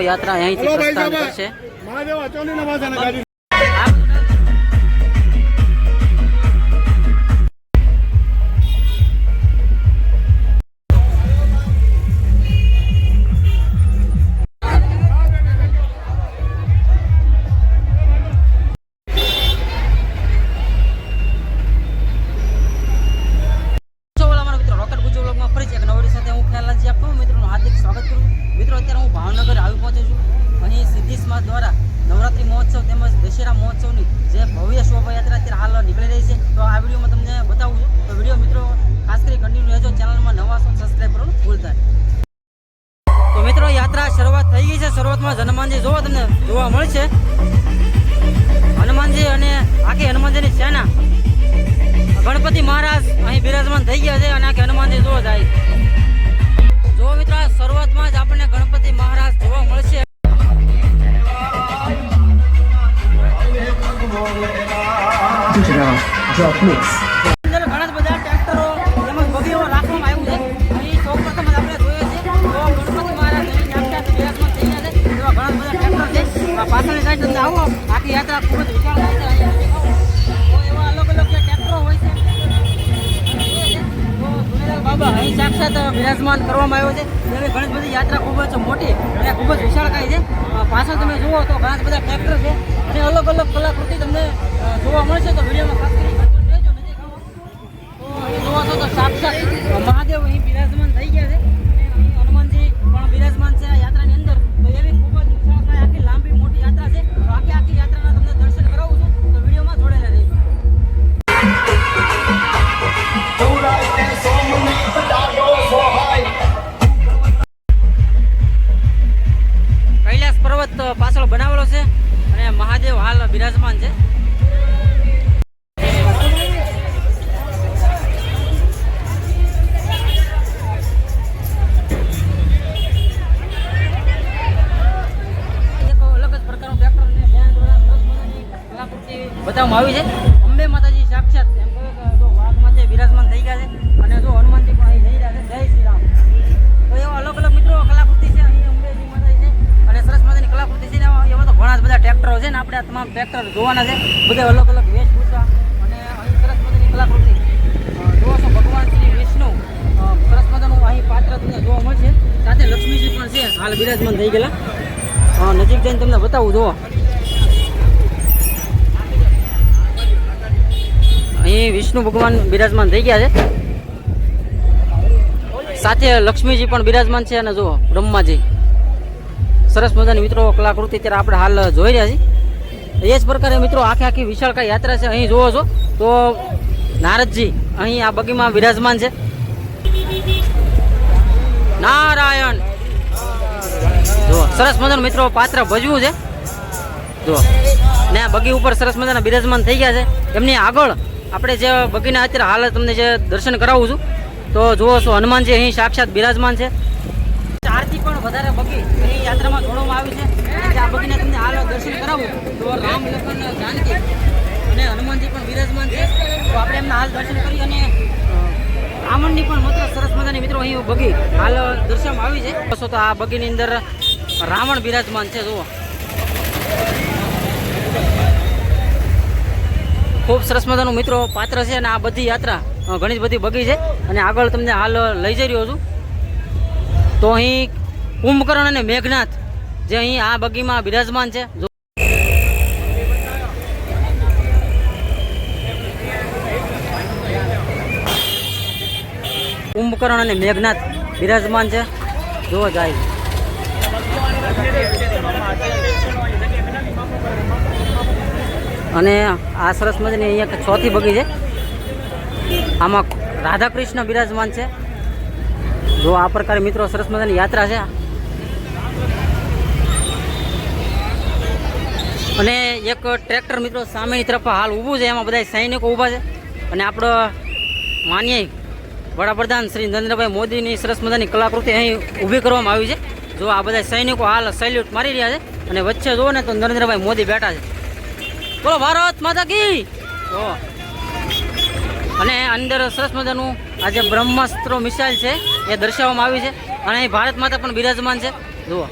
યાત્રા અહીંથી પ્રસ્થાન કરશે. જ હનુમાનજી જોવા તમને જોવા મળશે. હનુમાનજી અને આખી હનુમાનજીની સેના. ગણપતિ મહારાજ અહીં બિરાજમાન થઈ ગયા છે અને આખી હનુમાનજી જોવા જાય જો મિત્રો શરૂઆતમાં જ આપણને ગણપતિ મહારાજ જોવા મળશે. Drop Mix. ખૂબ જ વિશાળકાય છે. પાછળ તમે જુઓ તો ઘણા બધા ટ્રેક્ટર છે. અને અલગ અલગ કલાકૃતિ તમને જોવા મળશે. તો વિડીયોમાં ખાસ કરી જોવો છો તો સાક્ષાત મહાદેવ અહીં બિરાજમાન થઈ ગયા છે. હનુમાનજી પણ બિરાજમાન બતાવવામાં આવી છે. અંબે માતાજી સાક્ષાત એમ કહ્યું કે જો વાઘમાં છે બિરાજમાન થઈ ગયા છે અને જો હનુમાનજી પણ અહીં જઈ રહ્યા છે. જય શ્રી રામ. તો એવા અલગ અલગ મિત્રો કલાકૃતિ છે, અહીં અંબેજી માતાજી છે અને સરસ માતાની કલાકૃતિ છે એવા તો ઘણા બધા ટ્રેક્ટરો છે ને આપણે આ તમામ ટ્રેક્ટર જોવાના છે. બધા અલગ અલગ વેશભૂષા અને અહીં સરસ માતાની કલાકૃતિ. જુઓ છો ભગવાન શ્રી વિષ્ણુ. સરસ માતાનું અહીં પાત્ર તમને જોવા મળશે. સાથે લક્ષ્મીજી પણ છે. હાલ બિરાજમાન થઈ ગયેલા. નજીક જઈને તમને બતાવું, જુઓ. અહીં વિષ્ણુ ભગવાન બિરાજમાન થઈ ગયા છે. સાથે લક્ષ્મીજી પણ બિરાજમાન છે અને જો બ્રહ્માજી. સરસ મજાની મિત્રો કલાકૃતિ અત્યારે આપણે હાલ જોઈ રહ્યા છીએ. એ જ પ્રકારે મિત્રો આખી આખી વિશાળકાય યાત્રા છે, અહીં જોવો છો. તો નારદજી, અહીં આ બગીમાં બિરાજમાન છે. નારાયણ. જુઓ સરસ મજાનું મિત્રો પાત્ર ભજવું છે. જુઓ ને બગી ઉપર સરસ મજાના બિરાજમાન થઈ ગયા છે. એમની આગળ આપણે જે બગીના અત્યારે હાલ તમને જે દર્શન કરાવું છું તો જુઓ છો હનુમાનજી અહીં સાક્ષાત બિરાજમાન છે. ચારથી પણ વધારે બગી અહીં યાત્રામાં જોડવામાં આવી છે. આ બગીને તમને હાલ દર્શન કરાવું. તો રામ લખન જાનકી અને હનુમાનજી પણ બિરાજમાન છે. તો આપણે એમના હાલ દર્શન કરી અને અ, રાવણની પણ માત્ર સરસ મજાની મિત્રો અહીં બગી હાલ દર્શનમાં આવી છે. તો આ બગીની અંદર રાવણ બિરાજમાન છે જુઓ. ખૂબ સરસ મજાનું મિત્રો પાત્ર છે અને આ બધી યાત્રા ઘણી બધી બગી છે. અને આગળ તમને હાલ લઈ જઈ રહ્યો છું. તો અહીં કુંભકર્ણ અને મેઘનાથ, જે અહીં આ બગીમાં બિરાજમાન છે. કુંભકર્ણ અને મેઘનાથ બિરાજમાન છે. જોવા જાય. અને આ સરસ મજાની અહીંયા ચોથી બગી છે. આમાં રાધાકૃષ્ણ બિરાજમાન છે. જો આ પ્રકારે મિત્રો સરસ મજાની યાત્રા છે. અને એક ટ્રેક્ટર મિત્રો સામેની તરફ હાલ ઊભું છે. એમાં બધા સૈનિકો ઊભા છે. અને આપણો માનીએ વડાપ્રધાન શ્રી નરેન્દ્રભાઈ મોદીની સરસ મજાની કલાકૃતિ અહીં ઊભી કરવામાં આવી છે. જો આ બધા સૈનિકો હાલ સેલ્યુટ મારી રહ્યા છે. અને વચ્ચે જુઓ ને તો નરેન્દ્રભાઈ મોદી બેઠા છે. બોલો ભારત માતા કી. જો અને અંદર સરસ મજાનું આ જે બ્રહ્માસ્ત્રો મિસાઇલ છે એ દર્શાવવામાં આવી છે. અને અહીં ભારત માતા પણ બિરાજમાન છે. જુઓ.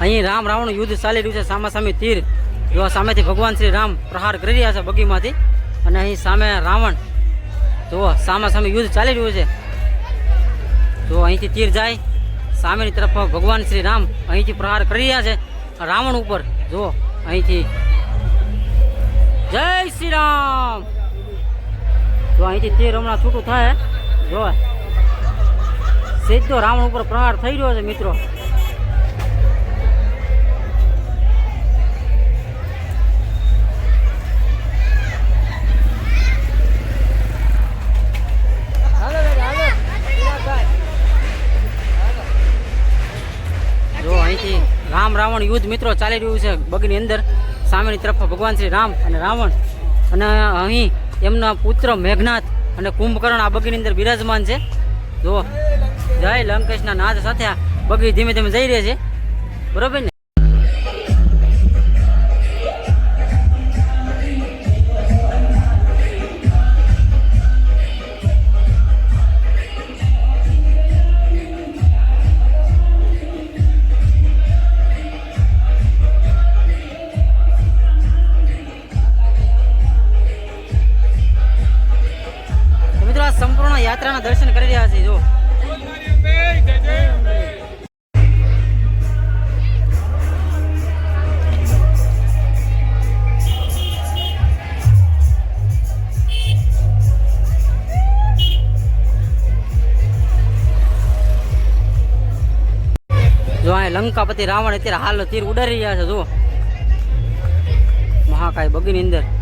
અહીં રામ રાવણ યુદ્ધ ચાલી રહ્યું છે સામા સામે તીર જોવા સામેથી ભગવાન શ્રી રામ પ્રહાર કરી રહ્યા છે બગીમાંથી. અને અહીં સામે રાવણ. જુઓ સામા સામે યુદ્ધ ચાલી રહ્યું છે. જો અહીંથી તીર જાય. સામેની તરફ ભગવાન શ્રી રામ અહીંથી પ્રહાર કરી રહ્યા છે. રાવણ ઉપર, જુઓ, અહીંથી. જય શ્રી રામ! જો અહીંથી તીર હમણાં છૂટું થાય જો સીધો રાવણ ઉપર પ્રહાર થઈ રહ્યો છે, મિત્રો. રાવણ યુદ્ધ મિત્રો ચાલી રહ્યું છે બગીની અંદર. સામેની તરફ ભગવાન શ્રી રામ અને રાવણ. અને અહીં એમના પુત્ર મેઘનાથ અને કુંભકર્ણ આ બગીની અંદર બિરાજમાન છે. જો જય લંકેશના નાદ સાથે આ બગી ધીમે ધીમે જઈ રહી છે. બરોબર ને? સંપૂર્ણ યાત્રાના દર્શન કરી રહ્યા છે, જો. જો આ લંકાપતિ રાવણ અત્યારે હાલ તીર ઉડાડી રહ્યા છે, જો. મહાકાય બગીની અંદર.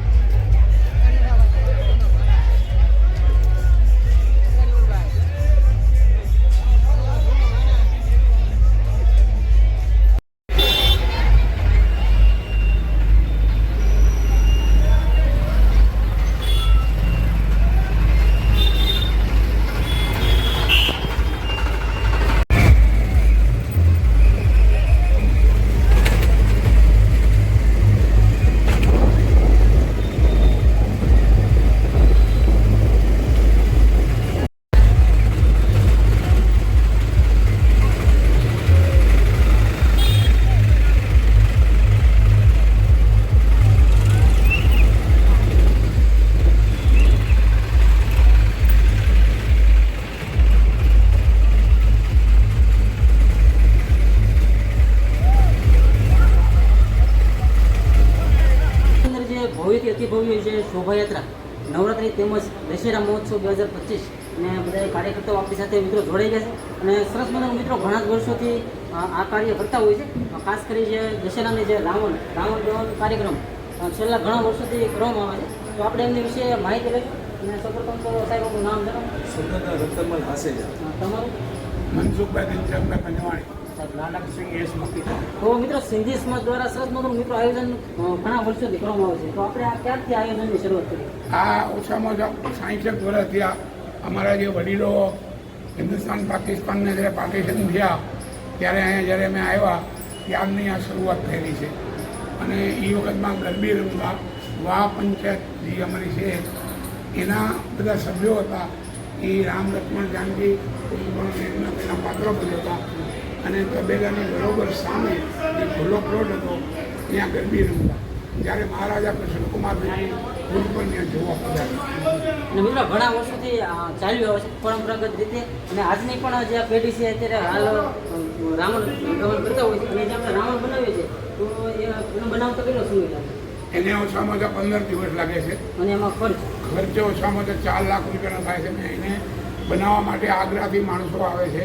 ભવ્યથી અતિ ભવ્ય છે શોભાયાત્રા. નવરાત્રિ તેમજ દશેરા મહોત્સવ બે હજાર પચીસ. અને બધા કાર્યકર્તાઓ આપણી સાથે મિત્રો જોડાઈ ગયા છે. અને સરસ મજાના મિત્રો ઘણા જ વર્ષોથી આ કાર્ય કરતા હોય છે. ખાસ કરી જે દશેરાને જે રાવણ રાવણ દહન કાર્યક્રમ છેલ્લા ઘણા વર્ષોથી કરવામાં આવે છે. તો આપણે એમની વિશે માહિતી લઈશું. અને સૌપ્રથમ તો સાહેબ નામ જણાવો. સ્વતંત્ર રતનમલ હાસેજા. તમારું? મનસુખભાઈ સાહેબ નાનકસિંહ મકી તો મિત્રો સિંધી સમાજ દ્વારા સરસ મજાનું મિત્રો આયોજન ઘણા વર્ષોથી કરવામાં આવે છે. તો આપણે આ ક્યારથી આયોજનની શરૂઆત કરી? આ ઓછામાં ઓછા સાહીઠેક વર્ષ થયા અમારા જે વડીલો હિન્દુસ્તાન પાકિસ્તાનને જ્યારે પાર્ટીશન થયા ત્યારે અહીંયા જ્યારે અમે આવ્યા ત્યારની આ શરૂઆત થયેલી છે. અને એ વખતમાં ગરબી રમવા વા પંચાયત જે અમારી છે એના બધા સભ્યો હતા. એ રામ લક્ષ્મણ જાનકી એના પાત્રો બધા હતા. અને તબેલાની બરોબર સામે જે ખુલ્લો પ્લોટ હતો ત્યાં ગરબી રમતા જ્યારે મહારાજા કૃષ્ણકુમાર ભૂલ પર ત્યાં જોવા પધાર્યા મિત્રો ઘણા વર્ષોથી ચાલ્યું આવે છે પરંપરાગત રીતે. અને આજની પણ જે આ પેઢી છે અત્યારે હાલ રાવણ ગમન કરતા હોય છે. અને જે આપણે રાવણ બનાવીએ છીએ તો એનો બનાવતા કેટલો સમય લાગે? એને ઓછામાં ઓછા પંદર દિવસ લાગે છે. અને એમાં ખર્ચ? ખર્ચો ઓછામાં ઓછા ચાર લાખ રૂપિયાનો થાય છે. અને એને બનાવવા માટે આગ્રાથી માણસો આવે છે.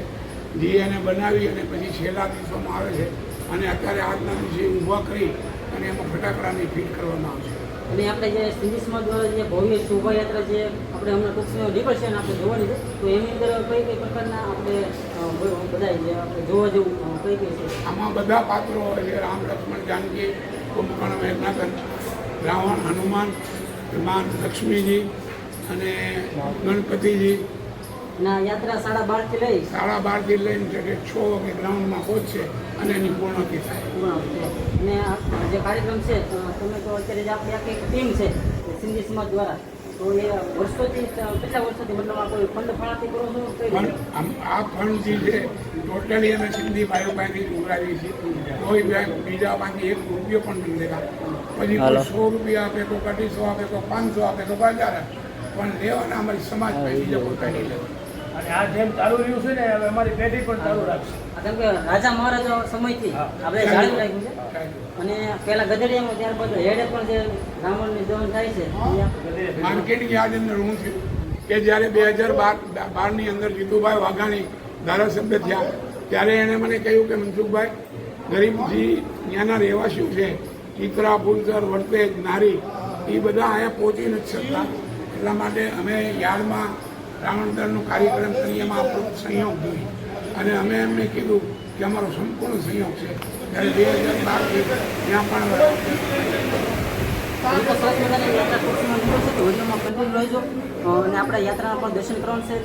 જે એને બનાવી અને પછી છેલ્લા દિવસોમાં આવે છે. અને અત્યારે આજના દિવસે ઊભા કરી અને એમાં ફટાકડાની ફીટ કરવામાં આવશે. અને આપણે જે સિંધી દ્વારા જે ભવ્ય શોભાયાત્રા જે આપણે હમણાં ટૂંક સમય નીકળશે અને આપણે જોવાની છે તો એની અંદર કઈ કઈ પ્રકારના આપણે બધા જે આપણે જોવા જેવું કઈ કઈ છે? આમાં બધા પાત્રો હોય છે. રામ લક્ષ્મણ જાનકી કુંભકર્ણ મેઘનાથન રાવણ હનુમાન માન લક્ષ્મીજી અને ગણપતિજી. યાત્રા સાડા બારથી લઈ. સાડા બારથી લઈને છેલ્લે છ વાગે ગ્રાઉન્ડમાં પહોંચશે અને એની પૂર્ણતિ થાય. અને આ જે કાર્યક્રમ છે તમે તો અત્યારે જે આપણી આખી ટીમ છે સિંધી સમાજ દ્વારા તો એ વર્ષોથી કેટલા વર્ષોથી મતલબ આ કોઈ ફંડ ફાળાથી કરો છો? પણ આમ આ ફંડ જે છે ટોટલી અમે સિંધી ભાઈઓ પાસેથી ઉઘરાવીએ છીએ. કોઈ બીજા પાસેથી એક રૂપિયો પણ નથી લેતા. પછી સો રૂપિયા આપે કોઈ અઢીસો આપે તો પાંચસો આપે તો હજાર પણ લેવાના અમારી સમાજ પાસે બીજા કોઈ કાઢી લેવા અને આ જેમ ચાલુ રહ્યું છે ને હવે અમારી પેઢી પણ ચાલુ રાખશે. આ કેમ કે રાજા મહારાજા સમયથી આપણે જાળવી રાખ્યું છે. અને પહેલા ગધેડિયામાં ત્યારબાદ હેડે પણ જે બ્રાહ્મણની દહન થાય છે અહીંયા યાદ અંદર હું છું કે જ્યારે બે હજાર બાર બારની અંદર જીતુભાઈ વાઘાણી ધારાસભ્ય થયા ત્યારે એણે મને કહ્યું કે મનસુખભાઈ ગરીબજી ત્યાંના રહેવાસીઓ છે ચિત્રા ફૂલસર વડતેજ નારી એ બધા અહીંયા પહોંચી નથી શકતા એટલા માટે અમે યાર્ડમાં રાવણ દળનો કાર્યક્રમ કરીએ, એમાં આપણો સંયોગ જોઈએ. અને અમે એમને કીધું કે અમારો સંપૂર્ણ સંયોગ છે. ત્યારે બે હજાર બારથી ત્યાં પણ આપણે યાત્રાના પણ દર્શન કરવાનું છે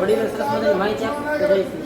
વડીલો સરસ મજાની માહિતી આપી.